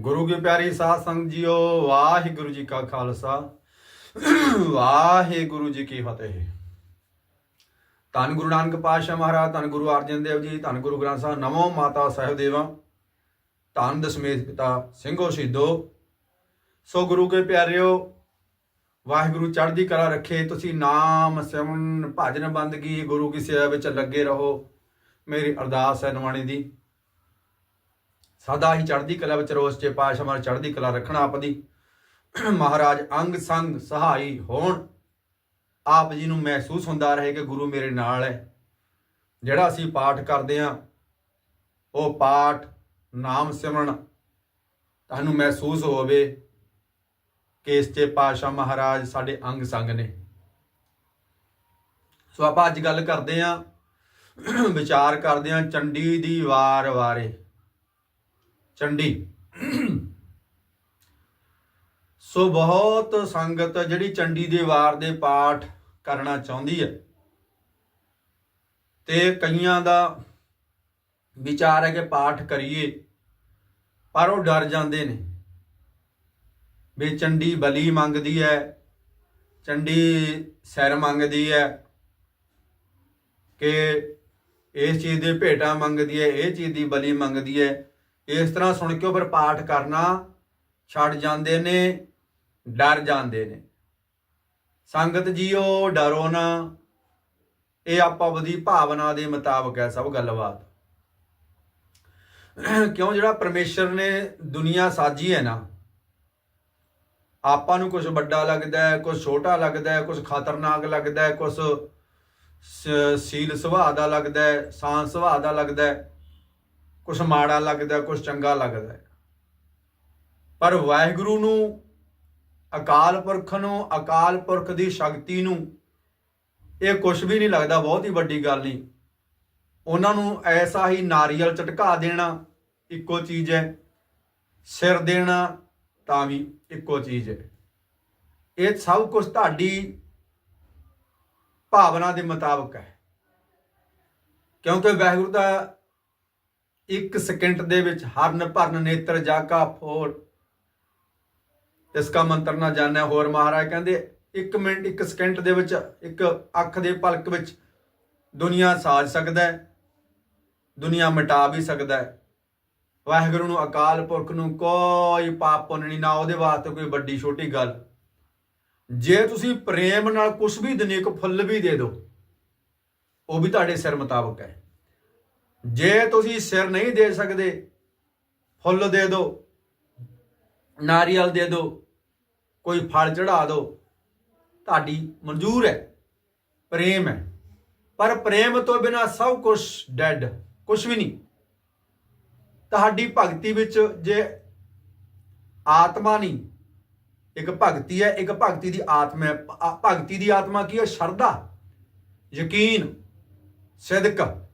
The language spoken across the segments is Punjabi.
ਗੁਰੂ ਕੀ ਪਿਆਰੀ ਸਾਧ ਸੰਗਤ ਜੀਓ, ਵਾਹਿਗੁਰੂ ਜੀ ਕਾ ਖਾਲਸਾ। ਵਾਹਿਗੁਰੂ ਜੀ ਕੀ ਫਤਿਹ। ਧੰਨ ਗੁਰੂ ਨਾਨਕ ਪਾਤਸ਼ਾਹ ਮਹਾਰਾਜ, ਧੰਨ ਗੁਰੂ ਅਰਜਨ ਦੇਵ ਜੀ, ਧੰਨ ਗੁਰੂ ਗ੍ਰੰਥ ਸਾਹਿਬ, ਨਮੋ ਮਾਤਾ ਸਾਹਿਬ ਦੇਵਾ ਧੰਨ ਦਸ਼ਮੇਸ਼ ਪਿਤਾ, ਸਿੰਘੋ ਸ਼ਹੀਦੋ। ਸੋ ਗੁਰੂ ਕੇ ਪਿਆਰਿਓ, ਵਾਹਿਗੁਰੂ ਚੜ੍ਹਦੀ ਕਲਾ ਰੱਖੇ, ਤੁਸੀਂ ਨਾਮ ਸਿਮਰਨ, ਭਜਨ ਬੰਦਗੀ, ਗੁਰੂ ਕੀ ਸੇਵਾ ਵਿੱਚ ਲੱਗੇ ਰਹੋ। ਮੇਰੀ ਅਰਦਾਸ ਹੈ ਨਿਮਾਣੀ ਦੀ। ਸਦਾ ਹੀ ਚੜ੍ਹਦੀ ਕਲਾ ਵਿੱਚ ਰੋਸ ਚੇ ਪਾਸ਼ਾ ਮਾਰ ਚੜ੍ਹਦੀ ਕਲਾ ਰੱਖਣਾ ਆਪਦੀ ਮਹਾਰਾਜ ਅੰਗ ਸੰਗ ਸਹਾਈ ਹੋਣ, ਆਪ ਜੀ ਨੂੰ ਮਹਿਸੂਸ ਹੁੰਦਾ ਰਹੇ ਕਿ ਗੁਰੂ ਮੇਰੇ ਨਾਲ ਹੈ। ਜਿਹੜਾ ਅਸੀਂ ਪਾਠ ਕਰਦੇ ਹਾਂ, ਉਹ ਪਾਠ ਨਾਮ ਸਿਮਰਨ ਤੁਹਾਨੂੰ ਮਹਿਸੂਸ ਹੋਵੇ ਕਿ ਇਸ ਤੇ ਪਾਸ਼ਾ ਮਹਾਰਾਜ ਸਾਡੇ ਅੰਗ ਸੰਗ ਨੇ। ਸੋ ਆਪਾਂ ਅੱਜ ਗੱਲ ਕਰਦੇ ਹਾਂ, ਵਿਚਾਰ ਕਰਦੇ ਹਾਂ ਚੰਡੀ ਦੀ ਵਾਰ ਵਾਰੇ। ਚੰਡੀ। ਸੋ ਬਹੁਤ ਸੰਗਤ ਜਿਹੜੀ ਚੰਡੀ ਦੇ ਵਾਰ ਦੇ ਪਾਠ ਕਰਨਾ ਚਾਹੁੰਦੀ ਹੈ ਤੇ ਕਈਆਂ ਦਾ ਵਿਚਾਰ ਹੈ ਕਿ ਪਾਠ ਕਰੀਏ, ਪਰ ਉਹ ਡਰ ਜਾਂਦੇ ਨੇ ਵੀ ਚੰਡੀ ਬਲੀ ਮੰਗਦੀ ਹੈ, ਚੰਡੀ ਸਿਰ ਮੰਗਦੀ ਹੈ ਕਿ ਇਸ ਚੀਜ਼ ਦੇ ਭੇਟਾ ਮੰਗਦੀ ਹੈ, ਇਹ ਚੀਜ਼ ਦੀ ਬਲੀ ਮੰਗਦੀ ਹੈ। ਇਸ ਤਰ੍ਹਾਂ ਸੁਣ ਕੇ ਉਹ ਫਿਰ ਪਾਠ ਕਰਨਾ ਛੱਡ ਜਾਂਦੇ ਨੇ, ਡਰ ਜਾਂਦੇ ਨੇ। ਸੰਗਤ ਜੀਓ, ਡਰੋ ਨਾ। ਇਹ ਆਪਾਂ ਬਦੀ ਭਾਵਨਾ ਦੇ ਮੁਤਾਬਕ ਹੈ ਸਭ ਗੱਲਬਾਤ। ਕਿਉਂ ਜਿਹੜਾ ਪਰਮੇਸ਼ਰ ਨੇ ਦੁਨੀਆ ਸਾਜੀ ਹੈ ਨਾ, ਆਪਾਂ ਨੂੰ ਕੁਝ ਵੱਡਾ ਲੱਗਦਾ ਹੈ ਕੁਝ ਛੋਟਾ ਲੱਗਦਾ ਹੈ ਕੁਝ ਖਤਰਨਾਕ ਲੱਗਦਾ ਹੈ ਕੁਝ ਸੀਲ ਸੁਭਾਅ ਦਾ ਲੱਗਦਾ ਹੈ ਸਾਂ ਸੁਭਾਅ ਦਾ ਲੱਗਦਾ ਹੈ। ਕੁਝ ਮਾੜਾ ਲੱਗਦਾ ਕੁਝ ਚੰਗਾ ਲੱਗਦਾ ਪਰ ਵਾਹਿਗੁਰੂ ਨੂੰ, ਅਕਾਲ ਪੁਰਖ ਨੂੰ, ਅਕਾਲ ਪੁਰਖ ਦੀ ਸ਼ਕਤੀ ਨੂੰ ਇਹ ਕੁਝ ਵੀ ਨਹੀਂ ਲੱਗਦਾ, ਬਹੁਤ ਹੀ ਵੱਡੀ ਗੱਲ ਨਹੀਂ। ਉਹਨਾਂ ਨੂੰ ਐਸਾ ਹੀ ਨਾਰੀਅਲ ਝਟਕਾ ਦੇਣਾ ਇੱਕੋ ਚੀਜ਼ ਹੈ, ਸਿਰ ਦੇਣਾ ਤਾਂ ਵੀ ਇੱਕੋ ਚੀਜ਼ ਹੈ। ਇਹ ਸਭ ਕੁਝ ਤੁਹਾਡੀ ਭਾਵਨਾ ਦੇ ਮੁਤਾਬਕ ਹੈ। ਕਿਉਂਕਿ ਵਾਹਿਗੁਰੂ ਦਾ ਇੱਕ ਸਕਿੰਟ ਦੇ ਵਿੱਚ ਹਰਨ ਭਰਨ ਨੇਤਰ ਜਾਕਾ ਫੋੜ ਇਸ ਦਾ ਮੰਤਰ ਨਾ ਜਾਣਿਆ ਹੋਰ ਮਹਾਰਾਜ, ਕਹਿੰਦੇ ਇੱਕ ਮਿੰਟ, ਇੱਕ ਸਕਿੰਟ ਦੇ ਵਿੱਚ, ਇੱਕ ਅੱਖ ਦੇ ਪਲਕ ਵਿੱਚ ਦੁਨੀਆ ਸਾਜ ਸਕਦਾ ਹੈ, ਦੁਨੀਆ ਮਿਟਾ ਵੀ ਸਕਦਾ ਹੈ। ਵਾਹਿਗੁਰੂ ਨੂੰ ਅਕਾਲ ਪੁਰਖ ਨੂੰ ਕੋਈ ਪਾਪ ਪੁੰਨ ਨਹੀਂ, ਨਾ ਉਹਦੇ ਵਾਸਤੇ ਕੋਈ ਵੱਡੀ ਛੋਟੀ ਗੱਲ। ਜੇ ਤੁਸੀਂ ਪ੍ਰੇਮ ਨਾਲ ਕੁਝ ਵੀ ਦਿਨੇ ਇੱਕ ਫੁੱਲ ਵੀ ਦੇ ਦਿਓ, ਉਹ ਵੀ ਤੁਹਾਡੇ ਸਿਰ ਮੁਤਾਬਕ ਹੈ। ਜੇ ਤੁਸੀਂ ਸਿਰ ਨਹੀਂ ਦੇ ਸਕਦੇ, ਫੁੱਲ ਦੇ ਦਿਓ, ਨਾਰੀਅਲ ਦੇ ਦਿਓ, ਕੋਈ ਫਲ ਚੜਾ ਦਿਓ, ਤੁਹਾਡੀ ਮਨਜ਼ੂਰ ਹੈ, ਪ੍ਰੇਮ ਹੈ। ਪਰ ਪ੍ਰੇਮ ਤੋਂ ਬਿਨਾ ਸਭ ਕੁਝ ਡੈਡ ਕੁਝ ਵੀ ਨਹੀਂ। ਤੁਹਾਡੀ ਭਗਤੀ ਵਿੱਚ ਜੇ ਆਤਮਾ ਨਹੀਂ, ਇੱਕ ਭਗਤੀ ਹੈ, ਇੱਕ ਭਗਤੀ ਦੀ ਆਤਮਾ ਹੈ। ਭਗਤੀ ਦੀ ਆਤਮਾ ਕੀ ਹੈ? ਸ਼ਰਧਾ, ਯਕੀਨ, ਸਿਦਕ।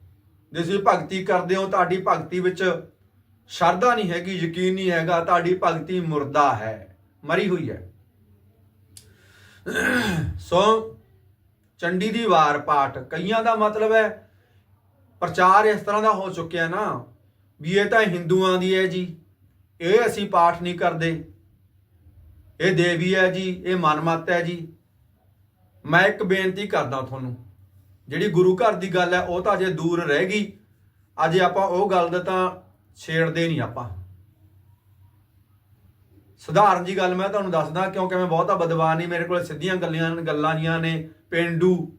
ਜੇ ਤੁਸੀਂ ਭਗਤੀ ਕਰਦੇ ਹੋ, ਤੁਹਾਡੀ ਭਗਤੀ ਵਿੱਚ ਸ਼ਰਧਾ ਨਹੀਂ ਹੈਗੀ, ਯਕੀਨ ਨਹੀਂ ਹੈਗਾ, ਤੁਹਾਡੀ ਭਗਤੀ ਮੁਰਦਾ ਹੈ, ਮਰੀ ਹੋਈ ਹੈ। ਸੋ ਚੰਡੀ ਦੀ ਵਾਰ ਪਾਠ, ਕਈਆਂ ਦਾ ਮਤਲਬ ਹੈ, ਪ੍ਰਚਾਰ ਇਸ ਤਰ੍ਹਾਂ ਦਾ ਹੋ ਚੁੱਕਿਆ ਨਾ, ਵੀ ਇਹ ਤਾਂ ਹਿੰਦੂਆਂ ਦੀ ਹੈ ਜੀ, ਇਹ ਅਸੀਂ ਪਾਠ ਨਹੀਂ ਕਰਦੇ, ਇਹ ਦੇਵੀ ਹੈ ਜੀ, ਇਹ ਮਨਮਤ ਹੈ ਜੀ। ਮੈਂ ਇੱਕ ਬੇਨਤੀ ਕਰਦਾ ਤੁਹਾਨੂੰ ਜਿਹੜੀ ਗੁਰੂ ਘਰ ਦੀ ਗੱਲ ਹੈ, ਉਹ ਤਾਂ ਅਜੇ ਦੂਰ ਰਹਿ ਗਈ। ਅਜੇ ਆਪਾਂ ਉਹ ਗੱਲ ਦਾ ਤਾਂ ਛੇੜਦੇ ਨਹੀਂ ਆਪਾਂ। ਸਧਾਰਨ ਜੀ ਗੱਲ ਮੈਂ ਤੁਹਾਨੂੰ ਦੱਸਦਾ, ਕਿਉਂਕਿ ਮੈਂ ਬਹੁਤਾ ਬਦਵਾਨ ਨਹੀਂ, ਮੇਰੇ ਕੋਲ ਸਿੱਧੀਆਂ ਗੱਲਾਂ ਗੱਲਾਂ ਜੀਆਂ ਨੇ, ਪਿੰਡੂ।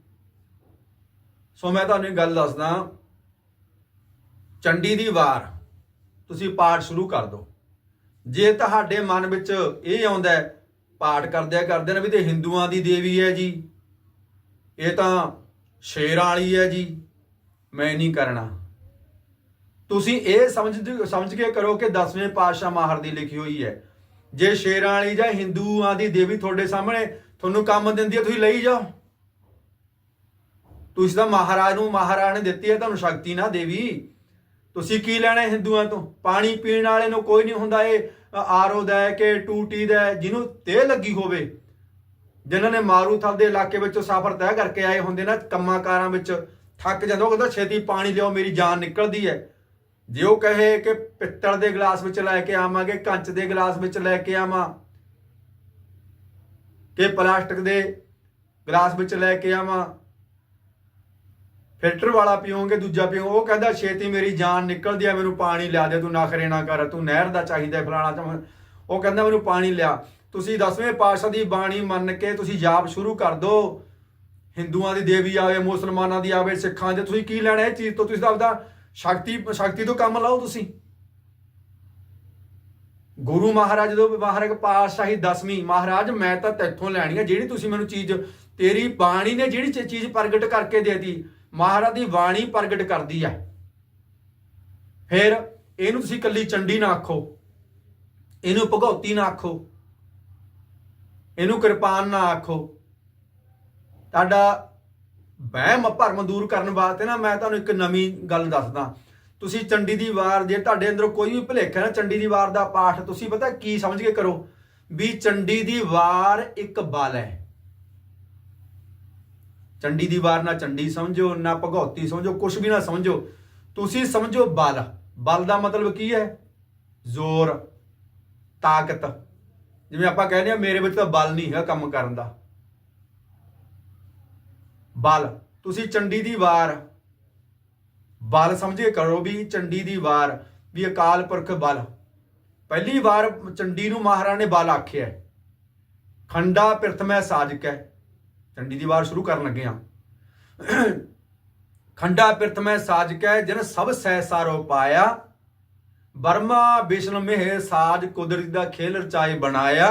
ਸੋ ਮੈਂ ਤੁਹਾਨੂੰ ਇੱਕ ਗੱਲ ਦੱਸਦਾ, ਚੰਡੀ ਦੀ ਵਾਰ, ਤੁਸੀਂ ਪਾਠ ਸ਼ੁਰੂ ਕਰ ਦਿਓ। ਜੇ ਤੁਹਾਡੇ ਮਨ ਵਿੱਚ ਇਹ ਆਉਂਦਾ ਪਾਠ ਕਰਦਿਆਂ ਕਰਦਿਆਂ ਨਾ ਵੀ ਤੇ ਹਿੰਦੂਆਂ ਦੀ ਦੇਵੀ ਹੈ ਜੀ। ਇਹ ਤਾਂ ਸ਼ੇਰਾਂ ਵਾਲੀ ਹੈ ਜੀ, ਮੈਂ ਨਹੀਂ ਕਰਨਾ। ਤੁਸੀਂ ਇਹ ਸਮਝ ਸਮਝ ਕੇ ਕਰੋ ਕਿ 10ਵੇਂ ਪਾਤਸ਼ਾਹ ਮਾਹਰ ਦੀ ਲਿਖੀ ਹੋਈ ਹੈ। ਜੇ ਸ਼ੇਰਾਂ ਵਾਲੀ ਜਾਂ ਹਿੰਦੂਆਂ ਦੀ ਦੇਵੀ ਤੁਹਾਡੇ ਸਾਹਮਣੇ ਤੁਹਾਨੂੰ ਕੰਮ ਦਿੰਦੀ ਹੈ, ਤੁਸੀਂ ਲਈ ਜਾਓ। ਤੁਸੀਂ ਤਾਂ ਮਹਾਰਾਜ ਨੂੰ ਮਹਾਰਾਜ ਨੇ ਦਿੱਤੀ ਹੈ, ਤੁਹਾਨੂੰ ਸ਼ਕਤੀ ਨਾ ਦੇਵੀ। ਤੁਸੀਂ ਕੀ ਲੈਣਾ ਹਿੰਦੂਆਂ ਤੋਂ? ਪਾਣੀ ਪੀਣ ਵਾਲੇ ਨੂੰ ਕੋਈ ਨਹੀਂ ਹੁੰਦਾ, ਇਹ ਆਰੋ ਦਾ ਹੈ ਕਿ ਟੂਟੀ ਦਾ ਜਿਹਨੂੰ ਤੇ ਲੱਗੀ ਹੋਵੇ। ਜਿਨ੍ਹਾਂ ਨੇ ਮਾਰੂਥਲ ਦੇ ਇਲਾਕੇ ਵਿੱਚੋਂ ਸਫ਼ਰ ਤੈਅ ਕਰਕੇ ਆਏ ਹੁੰਦੇ ਨਾ, ਕੰਮਾਂ ਕਾਰਾਂ ਵਿੱਚ ਥੱਕ ਜਾਂਦਾ, ਉਹ ਕਹਿੰਦਾ, ਛੇਤੀ ਪਾਣੀ ਲਿਆਓ, ਮੇਰੀ ਜਾਨ ਨਿਕਲਦੀ ਹੈ। ਜੇ ਉਹ ਕਹੇ ਕਿ ਪਿੱਤਲ ਦੇ ਗਲਾਸ ਵਿੱਚ ਲੈ ਕੇ ਆਵਾਂਗੇ, ਕੰਚ ਦੇ ਗਲਾਸ ਵਿੱਚ ਲੈ ਕੇ ਆਵਾਂ, ਕਿ ਪਲਾਸਟਿਕ ਦੇ ਗਲਾਸ ਵਿੱਚ ਲੈ ਕੇ ਆਵਾਂ, ਫਿਲਟਰ ਵਾਲਾ ਪੀਓਗੇ, ਦੂਜਾ ਪੀਓ ਉਹ ਕਹਿੰਦਾ, ਛੇਤੀ ਮੇਰੀ ਜਾਨ ਨਿਕਲਦੀ ਆ ਮੈਨੂੰ ਪਾਣੀ ਲਿਆ ਦੇ, ਤੂੰ ਨਖਰੇ ਨਾ ਕਰ, ਤੂੰ ਨਹਿਰ ਦਾ ਚਾਹੀਦਾ ਫਲਾਣਾ ਚਾਹ ਉਹ ਕਹਿੰਦਾ, ਮੈਨੂੰ ਪਾਣੀ ਲਿਆ। ਤੁਸੀਂ ਦਸਵੇਂ ਪਾਤਸ਼ਾਹ ਦੀ ਬਾਣੀ ਮੰਨ ਕੇ ਤੁਸੀਂ ਜਾਪ ਸ਼ੁਰੂ ਕਰ ਦਿਓ ਹਿੰਦੂਆਂ ਦੀ ਦੇਵੀ ਆਵੇ, ਮੁਸਲਮਾਨਾਂ ਦੀ ਆਵੇ, ਸਿੱਖਾਂ ਦੀ, ਤੁਸੀਂ ਕੀ ਲੈਣਾ ਇਹ ਚੀਜ਼ ਤੋਂ? ਤੁਸੀਂ ਤਾਂ ਆਪਦਾ ਸ਼ਕਤੀ ਸ਼ਕਤੀ ਤੋਂ ਕੰਮ ਲਾਓ ਤੁਸੀਂ। ਗੁਰੂ ਮਹਾਰਾਜ ਜਦੋਂ ਮਹਾਰਾਜ ਪਾਤਸ਼ਾਹੀ ਦਸਵੀਂ, ਮਹਾਰਾਜ ਮੈਂ ਤਾਂ ਤੇਥੋਂ ਲੈਣੀ ਆ, ਜਿਹੜੀ ਤੁਸੀਂ ਮੈਨੂੰ ਚੀਜ਼, ਤੇਰੀ ਬਾਣੀ ਨੇ ਜਿਹੜੀ ਚੀਜ਼ ਪ੍ਰਗਟ ਕਰਕੇ ਦੇਤੀ, ਮਹਾਰਾਜ ਦੀ ਬਾਣੀ ਪ੍ਰਗਟ ਕਰਦੀ ਆ। ਫਿਰ ਇਹਨੂੰ ਤੁਸੀਂ ਕੱਲੀ ਚੰਡੀ ਨਾ ਆਖੋ, ਇਹਨੂੰ ਭਗਉਤੀ ਨਾ ਆਖੋ। ਇਹਨੂੰ ਕਿਰਪਾਨ ਨਾ ਆਖੋ। ਤੁਹਾਡਾ ਵਹਿਮ ਭਰਮ ਦੂਰ ਕਰਨ ਵਾਸਤੇ ਨਾ ਮੈਂ ਤੁਹਾਨੂੰ ਇੱਕ ਨਵੀਂ ਗੱਲ ਦੱਸਦਾ। ਤੁਸੀਂ ਚੰਡੀ ਦੀ ਵਾਰ, ਜੇ ਤੁਹਾਡੇ ਅੰਦਰੋਂ ਕੋਈ ਵੀ ਭੁਲੇਖਾ ਨਾ ਚੰਡੀ ਦੀ ਵਾਰ ਦਾ ਪਾਠ, ਤੁਸੀਂ ਪਤਾ ਕੀ ਸਮਝ ਕੇ ਕਰੋ? ਵੀ ਚੰਡੀ ਦੀ ਵਾਰ ਇੱਕ ਬਲ ਹੈ। ਚੰਡੀ ਦੀ ਵਾਰ ਨਾ ਚੰਡੀ ਸਮਝੋ, ਨਾ ਭਗੌਤੀ ਸਮਝੋ ਕੁਝ ਵੀ ਨਾ ਸਮਝੋ। ਤੁਸੀਂ ਸਮਝੋ ਬਲ। ਬਲ ਦਾ ਮਤਲਬ ਕੀ ਹੈ? ਜ਼ੋਰ, ਤਾਕਤ। ਜਿਵੇਂ ਆਪਾਂ ਕਹਿੰਦੇ ਆ ਮੇਰੇ ਵਿੱਚ ਤਾਂ ਬਲ ਨਹੀਂ ਹੈਗਾ ਕੰਮ ਕਰਨ ਦਾ। ਬਲ। ਤੁਸੀਂ ਚੰਡੀ ਦੀ ਵਾਰ, ਬਲ ਸਮਝੇ ਕਰੋ ਵੀ ਚੰਡੀ ਦੀ ਵਾਰ, ਵੀ ਅਕਾਲ ਪੁਰਖ ਬਲ। ਪਹਿਲੀ ਵਾਰ ਚੰਡੀ ਨੂੰ ਮਹਾਰਾਜ ਨੇ ਬਲ ਆਖਿਆ ਹੈ। ਖੰਡਾ ਪ੍ਰਥਮੈ ਹੈ ਚੰਡੀ ਦੀ ਵਾਰ ਸ਼ੁਰੂ ਕਰਨ ਲੱਗੇ ਆ ਖੰਡਾ ਪ੍ਰਥਮੈ ਹੈ ਜਨ ਸਭ ਸਹਿ ਸਾਰੋ ਪਾਇਆ ਬਰਮਾ ਵਿਸ਼ਨ ਮਹਿ ਸਾਜ ਕੁਦਰਤ ਦਾ ਖੇਲ ਰਚਾਏ ਬਣਾਇਆ।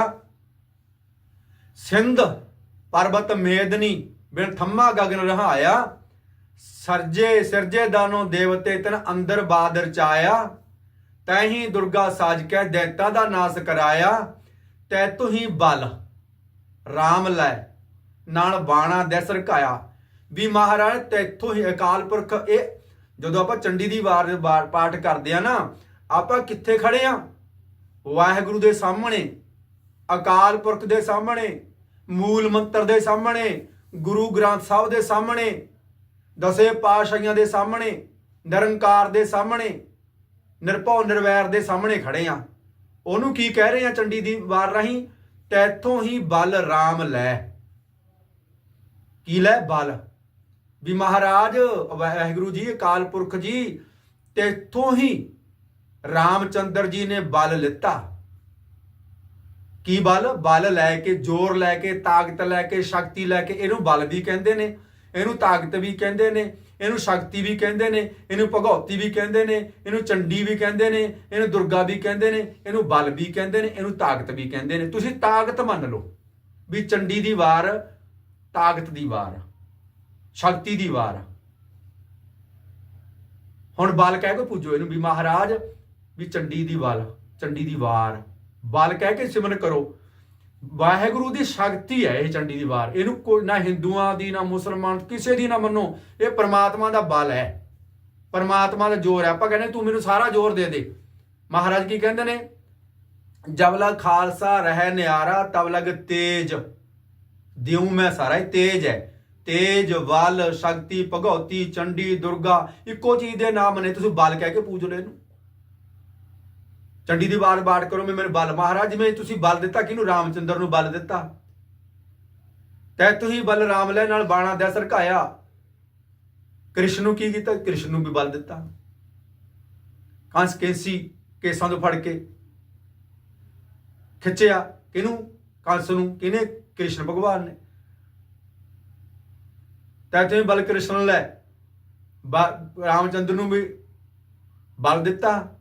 ਸਿੰਧ ਪਰਬਤ ਮੇਦਨੀ ਬਿਨ ਥੰਮਾ ਗਗਨ ਰਹਾਇਆ। ਸਰਜੇ ਸਿਰਜੇ ਦਾਨੋ ਦੇਵਤੇ ਤਨ ਅੰਦਰ ਬਾਦਰ ਚਾਇਆ। ਤੈਹੀ ਦੁਰਗਾ ਸਾਜ ਕੇ ਦੈਤਾ ਦਾ ਨਾਸ ਕਰਾਇਆ। ਤੈ ਹੀ ਬਲ RAM ਲੈ, ਨਾਲ ਬਾਣਾ ਦੈਸ ਰਕਾਇਆ ਵੀ ਮਹਾਰਾਜ ਤੈਥੋਂ ਹੀ ਅਕਾਲ ਪੁਰਖ, ਇਹ ਜਦੋਂ ਆਪਾਂ ਚੰਡੀ ਦੀ ਵਾਰ ਵਾਰ ਪਾਠ ਕਰਦੇ ਆ ਨਾ ਆਪਾਂ ਕਿੱਥੇ ਖੜੇ ਆ? ਵਾਹਿਗੁਰੂ ਦੇ ਸਾਹਮਣੇ, ਅਕਾਲ ਪੁਰਖ ਦੇ ਸਾਹਮਣੇ, ਮੂਲ ਮੰਤਰ ਦੇ ਸਾਹਮਣੇ, ਗੁਰੂ ਗ੍ਰੰਥ ਸਾਹਿਬ ਦੇ ਸਾਹਮਣੇ, ਦਸੇ ਪਾਤਸ਼ਾਹੀਆਂ ਦੇ ਸਾਹਮਣੇ, ਨਿਰੰਕਾਰ ਦੇ ਸਾਹਮਣੇ, ਨਿਰਭਉ ਨਿਰਵੈਰ ਦੇ ਸਾਹਮਣੇ ਖੜੇ ਆ। ਉਹਨੂੰ ਕੀ ਕਹਿ ਰਹੇ ਆ ਚੰਡੀ ਦੀ ਵਾਰ ਰਾਹੀਂ? ਤੈਥੋਂ ਹੀ ਬਲ ਰਾਮ ਲੈ। ਕੀ ਲੈ? ਬਲ। ਵੀ ਮਹਾਰਾਜ, ਵਾਹਿਗੁਰੂ ਜੀ, ਅਕਾਲ ਪੁਰਖ ਜੀ, ਤੈਥੋਂ ਹੀ ਰਾਮਚੰਦਰ ਜੀ ਨੇ ਬਲ ਲਿੱਤਾ। ਕੀ ਬਲ? ਬਲ ਲੈ ਕੇ, ਜ਼ੋਰ ਲੈ ਕੇ, ਤਾਕਤ ਲੈ ਕੇ, ਸ਼ਕਤੀ ਲੈ ਕੇ, ਇਹਨੂੰ ਬਲ ਵੀ ਕਹਿੰਦੇ ਨੇ, ਇਹਨੂੰ ਤਾਕਤ ਵੀ ਕਹਿੰਦੇ ਨੇ, ਇਹਨੂੰ ਸ਼ਕਤੀ ਵੀ ਕਹਿੰਦੇ ਨੇ, ਇਹਨੂੰ ਭਗੌਤੀ ਵੀ ਕਹਿੰਦੇ ਨੇ, ਇਹਨੂੰ ਚੰਡੀ ਵੀ ਕਹਿੰਦੇ ਨੇ, ਇਹਨੂੰ ਦੁਰਗਾ ਵੀ ਕਹਿੰਦੇ ਨੇ, ਇਹਨੂੰ ਬਲ ਵੀ ਕਹਿੰਦੇ ਨੇ, ਇਹਨੂੰ ਤਾਕਤ ਵੀ ਕਹਿੰਦੇ ਨੇ। ਤੁਸੀਂ ਤਾਕਤ ਮੰਨ ਲਓ ਵੀ ਚੰਡੀ ਦੀ ਵਾਰ, ਤਾਕਤ ਦੀ ਵਾਰ, ਸ਼ਕਤੀ ਦੀ ਵਾਰ। ਆ। ਹੁਣ ਬਲ ਕਹਿ ਕੇ ਪੁੱਜੋ ਇਹਨੂੰ ਵੀ ਮਹਾਰਾਜ ਵੀ ਚੰਡੀ ਦੀ ਬਲ ਚੰਡੀ ਦੀ ਵਾਰ। ਬਲ ਕਹਿ ਕੇ ਸਿਮਰਨ ਕਰੋ। ਵਾਹਿਗੁਰੂ ਦੀ ਸ਼ਕਤੀ ਹੈ ਇਹ ਚੰਡੀ ਦੀ ਵਾਰ। ਇਹਨੂੰ ਕੋਈ ਨਾ ਹਿੰਦੂਆਂ ਦੀ, ਨਾ ਮੁਸਲਮਾਨ, ਕਿਸੇ ਦੀ ਨਾ ਮੰਨੋ। ਇਹ ਪਰਮਾਤਮਾ ਦਾ ਬਲ ਹੈ। ਪਰਮਾਤਮਾ ਦਾ ਜ਼ੋਰ ਹੈ। ਆਪਾਂ ਕਹਿੰਦੇ, ਤੂੰ ਮੈਨੂੰ ਸਾਰਾ ਜ਼ੋਰ ਦੇ ਦੇ। ਮਹਾਰਾਜ ਕੀ ਕਹਿੰਦੇ ਨੇ? ਜਬ ਖਾਲਸਾ ਰਹਿ ਨਿਆਰਾ, ਤਬ ਲਗ ਤੇਜ। ਦਿਉ ਮੈਂ ਸਾਰਾ ਹੀ ਤੇਜ ਹੈ। ਤੇਜ ਬਲ ਸ਼ਕਤੀ, ਭਗਉਤੀ, ਚੰਡੀ, ਦੁਰਗਾ, ਇੱਕੋ ਚੀਜ਼ ਦੇ ਨਾਮ ਨੇ। ਤੁਸੀਂ ਬਲ ਕਹਿ ਕੇ ਪੂਜ ਲਓ ਇਹਨੂੰ। ਚੰਡੀ ਦੀ ਵਾਰ ਬਾੜ ਕਰੋ, ਮੈਂ ਮੈਨੂੰ ਬਲ ਮਹਾਰਾਜ, ਜਿਵੇਂ ਤੁਸੀਂ ਬਲ ਦਿੱਤਾ, ਕਿਹਨੂੰ ਰਾਮਚੰਦਰ ਨੂੰ ਬਲ ਦਿੱਤਾ? ਤੈ ਤੁਸੀਂ ਬਲ ਰਾਮ ਲੈ ਨਾਲ ਬਾਣਾ ਦੇ ਸਰਕਾਇਆ। ਕ੍ਰਿਸ਼ਨ ਨੂੰ ਕੀ ਕੀਤਾ? ਕ੍ਰਿਸ਼ਨ ਨੂੰ ਵੀ ਬਲ ਦਿੱਤਾ। ਕੰਸ ਕੇਸੀ ਕੇਸਾਂ ਤੋਂ ਫੜ ਕੇ ਖਿੱਚਿਆ। ਕਿਹਨੂੰ? ਕੰਸ ਨੂੰ। ਕਿਹਨੇ? ਕ੍ਰਿਸ਼ਨ ਭਗਵਾਨ ਨੇ। ਤੈ ਤੁਸੀਂ ਬਲ ਕ੍ਰਿਸ਼ਨ ਲੈ। ਬਾ- ਰਾਮਚੰਦਰ ਨੂੰ ਵੀ ਬਲ ਦਿੱਤਾ।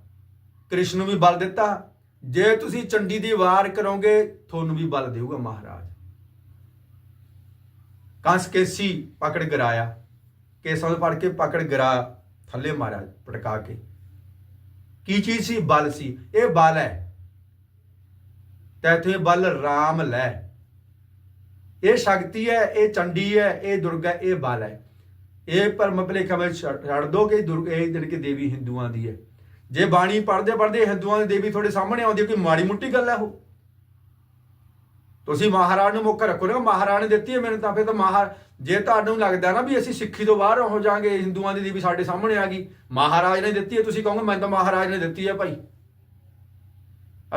ਕ੍ਰਿਸ਼ਨ ਨੂੰ ਵੀ ਬਲ ਦਿੱਤਾ। ਜੇ ਤੁਸੀਂ ਚੰਡੀ ਦੀ ਵਾਰ ਕਰੋਗੇ, ਤੁਹਾਨੂੰ ਵੀ ਬਲ ਦੇਊਗਾ ਮਹਾਰਾਜ। ਕੰਸ ਕੇਸੀ ਪਕੜ ਗਰਾਇਆ। ਕੇਸਾਂ ਨੂੰ ਫੜ ਕੇ ਪਕੜ ਗਰਾ ਥੱਲੇ ਮਹਾਰਾਜ ਪਟਕਾ ਕੇ। ਕੀ ਚੀਜ਼ ਸੀ? ਬਲ ਸੀ। ਇਹ ਬਲ ਹੈ। ਤੈਥੇ ਬਲ ਰਾਮ ਲੈ। ਇਹ ਸ਼ਕਤੀ ਹੈ, ਇਹ ਚੰਡੀ ਹੈ, ਇਹ ਦੁਰਗਾ, ਇਹ ਬਲ ਹੈ। ਇਹ ਪਰਮ ਭਲੇਖਾ ਵਿੱਚ ਛੱਡ ਛੱਡ ਦੋ ਕਿ ਦੁਰਗਾ, ਇਹ ਜਿਹੜੀ ਕਿ ਦੇਵੀ ਹਿੰਦੂਆਂ ਦੀ ਹੈ। ਜੇ ਬਾਣੀ ਪੜ੍ਹਦੇ ਪੜ੍ਹਦੇ ਹਿੰਦੂਆਂ ਦੀ ਦੇਵੀ ਤੁਹਾਡੇ ਸਾਹਮਣੇ ਆਉਂਦੀ ਹੈ, ਕੋਈ ਮਾੜੀ ਮੁੱਟੀ ਗੱਲ ਹੈ ਉਹ? ਤੁਸੀਂ ਮਹਾਰਾਜ ਨੂੰ ਮੁੱਖ ਰੱਖੋ ਨਾ, ਮਹਾਰਾਜ ਨੇ ਦਿੱਤੀ ਹੈ ਮੈਨੂੰ ਤਾਂ ਫਿਰ ਤਾਂ ਮਹਾ ਜੇ ਤੁਹਾਨੂੰ ਲੱਗਦਾ ਨਾ ਵੀ ਅਸੀਂ ਸਿੱਖੀ ਤੋਂ ਬਾਹਰ ਹੋ ਜਾਾਂਗੇ, ਹਿੰਦੂਆਂ ਦੀ ਦੇਵੀ ਸਾਡੇ ਸਾਹਮਣੇ ਆ ਗਈ, ਮਹਾਰਾਜ ਨੇ ਦਿੱਤੀ ਹੈ, ਤੁਸੀਂ ਕਹੋਗੇ ਮੈਂ ਤਾਂ ਮਹਾਰਾਜ ਨੇ ਦਿੱਤੀ ਹੈ ਭਾਈ।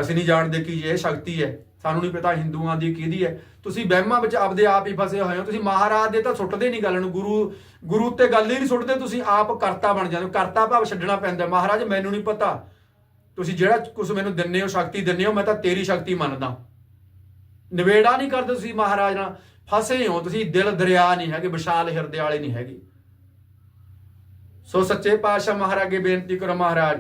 ਅਸੀਂ ਨਹੀਂ ਜਾਣਦੇ ਕਿ ਇਹ ਸ਼ਕਤੀ ਹੈ। ਸਾਨੂੰ ਨਹੀਂ ਪਤਾ ਹਿੰਦੂਆਂ ਦੀ ਕਿਹਦੀ ਹੈ। ਤੁਸੀਂ ਵਹਿਮਾਂ ਵਿੱਚ ਆਪਦੇ ਆਪ ਹੀ ਫਸੇ ਹੋਏ ਹੋ। ਤੁਸੀਂ ਮਹਾਰਾਜ ਦੇ ਤਾਂ ਸੁੱਟਦੇ ਨਹੀਂ ਗੱਲ ਨੂੰ। ਗੁਰੂ ਗੁਰੂ ਤੇ ਗੱਲ ਹੀ ਨਹੀਂ ਸੁੱਟਦੇ। ਤੁਸੀਂ ਆਪ ਕਰਤਾ ਬਣ ਜਾਂਦੇ ਹੋ। ਕਰਤਾ ਭਾਵ ਛੱਡਣਾ ਪੈਂਦਾ ਮਹਾਰਾਜ, ਮੈਨੂੰ ਨਹੀਂ ਪਤਾ। ਤੁਸੀਂ ਜਿਹੜਾ ਕੁਝ ਮੈਨੂੰ ਦਿੰਨੇ ਹੋ, ਸ਼ਕਤੀ ਦਿੰਨੇ ਹੋ, ਮੈਂ ਤਾਂ ਤੇਰੀ ਸ਼ਕਤੀ ਮੰਨਦਾ। ਨਿਵੇੜਾ ਨਹੀਂ ਕਰਦੇ ਤੁਸੀਂ ਮਹਾਰਾਜ ਨਾਲ। ਫਸੇ ਹੋ। ਤੁਸੀਂ ਦਿਲ ਦਰਿਆ ਨਹੀਂ ਹੈਗੇ, ਵਿਸ਼ਾਲ ਹਿਰਦੇ ਵਾਲੇ ਨਹੀਂ ਹੈਗੇ। ਸੋ ਸੱਚੇ ਪਾਤਸ਼ਾਹ ਮਹਾਰਾਜ ਅੱਗੇ ਬੇਨਤੀ ਕਰੋ ਮਹਾਰਾਜ।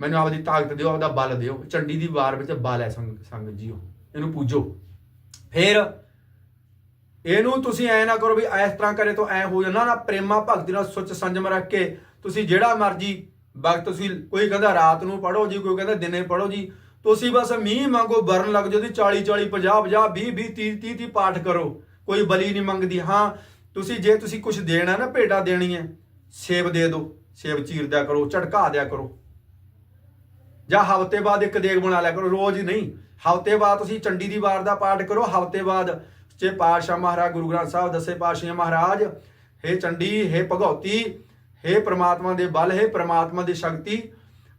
ਮੈਨੂੰ ਆਪਦੀ ਤਾਕਤ ਦਿਓ, ਆਪਦਾ ਬਲ ਦਿਓ। ਚੰਡੀ ਦੀ ਵਾਰ ਵਿੱਚ ਬਲ ਹੈ ਸੰਗ ਸੰਗ ਜੀਓ ਇਹਨੂੰ ਪੂਜੋ। ਫਿਰ ਇਹਨੂੰ ਤੁਸੀਂ ਐ ਨਾ ਕਰੋ ਵੀ ਇਸ ਤਰ੍ਹਾਂ ਕਰੇ ਤੋਂ ਐ ਹੋ ਜਾਂਦਾ ਨਾ, ਪ੍ਰੇਮਾ ਭਗਤੀ ਨਾਲ ਸੁੱਚ ਸੰਜਮ ਰੱਖ ਕੇ ਤੁਸੀਂ ਜਿਹੜਾ ਮਰਜ਼ੀ ਵਕਤ ਤੁਸੀਂ ਕੋਈ ਕਹਿੰਦਾ ਰਾਤ ਨੂੰ ਪੜੋ ਜੀ, ਕੋਈ ਕਹਿੰਦਾ ਦਿਨੇ ਪੜੋ ਜੀ, ਤੁਸੀਂ ਬਸ ਮੀਂਹ ਮੰਗੋ ਵਰਨ ਲੱਗ ਜਾਓ ਦੀ 40 40 50 50 20 20 30 30 30 ਪਾਠ ਕਰੋ। ਕੋਈ ਬਲੀ ਨਹੀਂ ਮੰਗਦੀ। ਹਾਂ, ਤੁਸੀਂ ਜੇ ਤੁਸੀਂ ਕੁਝ ਦੇਣਾ ਨਾ, ਭੇਟਾ ਦੇਣੀ ਹੈ, ਸੇਬ ਦੇ ਦਿਓ, ਸੇਬ ਚੀਰ ਦਿਆ ਕਰੋ ਝਟਕਾ ਦਿਆ ਕਰੋ। ਜਾਂ ਹਫ਼ਤੇ ਬਾਅਦ ਇੱਕ ਦੇਗ ਬਣਾ ਲਿਆ ਕਰੋ ਰੋਜ਼ ਨਹੀਂ ਹਫ਼ਤੇ ਬਾਅਦ ਤੁਸੀਂ ਚੰਡੀ ਦੀ ਵਾਰ ਦਾ ਪਾਠ ਕਰੋ ਹਫ਼ਤੇ ਬਾਅਦ ਸੱਚੇ ਪਾਤਸ਼ਾਹ ਮਹਾਰਾਜ ਗੁਰੂ ਗ੍ਰੰਥ ਸਾਹਿਬ ਦਸੇ ਪਾਤਸ਼ਾਹ ਮਹਾਰਾਜ हे ਚੰਡੀ हे ਭਗਉਤੀ हे ਪ੍ਰਮਾਤਮਾ ਦੇ ਬਲ ਹੈ ਪ੍ਰਮਾਤਮਾ ਦੀ ਸ਼ਕਤੀ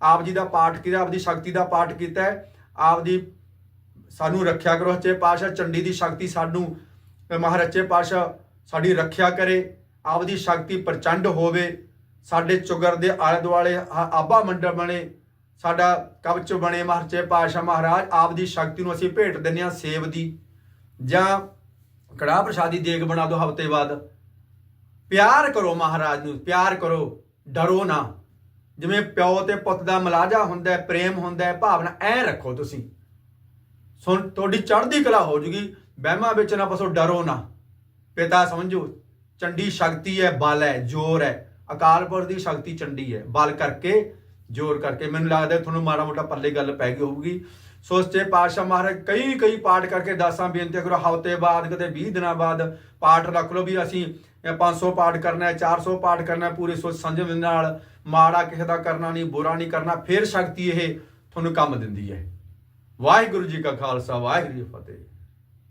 ਆਪ ਜੀ ਦਾ ਪਾਠ ਕੀਤਾ ਆਪ ਦੀ ਸ਼ਕਤੀ ਦਾ ਪਾਠ ਕੀਤਾ ਹੈ ਆਪ ਦੀ ਸਾਨੂੰ ਰੱਖਿਆ ਕਰੋ ਸੱਚੇ ਪਾਤਸ਼ਾਹ ਚੰਡੀ ਦੀ ਸ਼ਕਤੀ ਸਾਨੂੰ ਅਹ ਮਹਾਰਾਜੇ ਪਾਤਸ਼ਾਹ ਸਾਡੀ ਰੱਖਿਆ ਕਰੇ ਆਪ ਦੀ ਸ਼ਕਤੀ ਪ੍ਰਚੰਡ ਹੋਵੇ ਸਾਡੇ ਚੁਗਰ ਦੇ ਆਲੇ ਦੁਆਲੇ ਆ- ਆਭਾ ਮੰਡਲ ਬਣੇ ਸਾਡਾ ਕਵਚ ਬਣੇ ਮਹਾਰਾਜੇ ਪਾਤਸ਼ਾਹ ਮਹਾਰਾਜ, ਆਪ ਦੀ ਸ਼ਕਤੀ ਨੂੰ ਅਸੀਂ ਭੇਟ ਦਿੰਦੇ ਹਾਂ ਸੇਵ ਦੀ। ਜਾਂ ਕੜਾਹ ਪ੍ਰਸ਼ਾਦੀ ਦੇਗ ਬਣਾ ਦਿਓ ਹਫ਼ਤੇ ਬਾਅਦ। ਪਿਆਰ ਕਰੋ ਮਹਾਰਾਜ ਨੂੰ, ਪਿਆਰ ਕਰੋ, ਡਰੋ ਨਾ। ਜਿਵੇਂ ਪਿਓ ਤੇ ਪੁੱਤ ਦਾ ਮਲਾਜਾ ਹੁੰਦਾ ਹੈ, ਪ੍ਰੇਮ ਹੁੰਦਾ ਹੈ, ਭਾਵਨਾ ਐ ਰੱਖੋ ਤੁਸੀਂ। ਸੁਣ, ਤੁਹਾਡੀ ਚੜ੍ਹਦੀ ਕਲਾ ਹੋ ਜੂਗੀ, ਵਹਿਮਾਂ ਵਿੱਚ ਨਾ ਬਸੋ ਡਰੋ ਨਾ। ਪਿਤਾ ਸਮਝੋ, ਚੰਡੀ ਸ਼ਕਤੀ ਹੈ, ਬਲ ਹੈ, ਜ਼ੋਰ ਹੈ। ਅਕਾਲ ਪੁਰਖ ਦੀ ਸ਼ਕਤੀ ਚੰਡੀ ਹੈ, ਬਲ ਕਰਕੇ ਜ਼ੋਰ ਕਰਕੇ। ਮੈਨੂੰ ਲੱਗਦਾ ਤੁਹਾਨੂੰ ਮਾੜਾ ਮੋਟਾ ਪੱਲੇ ਗੱਲ ਪੈ ਗਈ ਹੋਊਗੀ। ਸੋ ਸੱਚੇ ਪਾਤਸ਼ਾਹ ਮਹਾਰਾਜ ਕਈ ਕਈ ਪਾਠ ਕਰਕੇ ਦਾਸਾਂ ਬੇਨਤੀ ਕਰੋ। ਹਫ਼ਤੇ ਬਾਅਦ ਕਦੇ 20 ਦਿਨਾਂ ਬਾਅਦ ਪਾਠ ਰੱਖ ਲਓ ਵੀ ਅਸੀਂ ਇਹ 500 ਪਾਠ ਕਰਨਾ ਹੈ 400 ਪਾਠ ਕਰਨਾ ਹੈ, ਪੂਰੀ ਸੋਚ ਸੰਜਮ ਨਾਲ ਮਾੜਾ ਕਿਸੇ ਦਾ ਕਰਨਾ ਨਹੀਂ, ਬੁਰਾ ਨਹੀਂ ਕਰਨਾ, ਫਿਰ ਸ਼ਕਤੀ ਇਹ ਤੁਹਾਨੂੰ ਕੰਮ ਦਿੰਦੀ ਹੈ। ਵਾਹਿਗੁਰੂ ਜੀ ਕਾ ਖਾਲਸਾ, ਵਾਹਿਗੁਰੂ ਜੀ ਫਤਿਹ।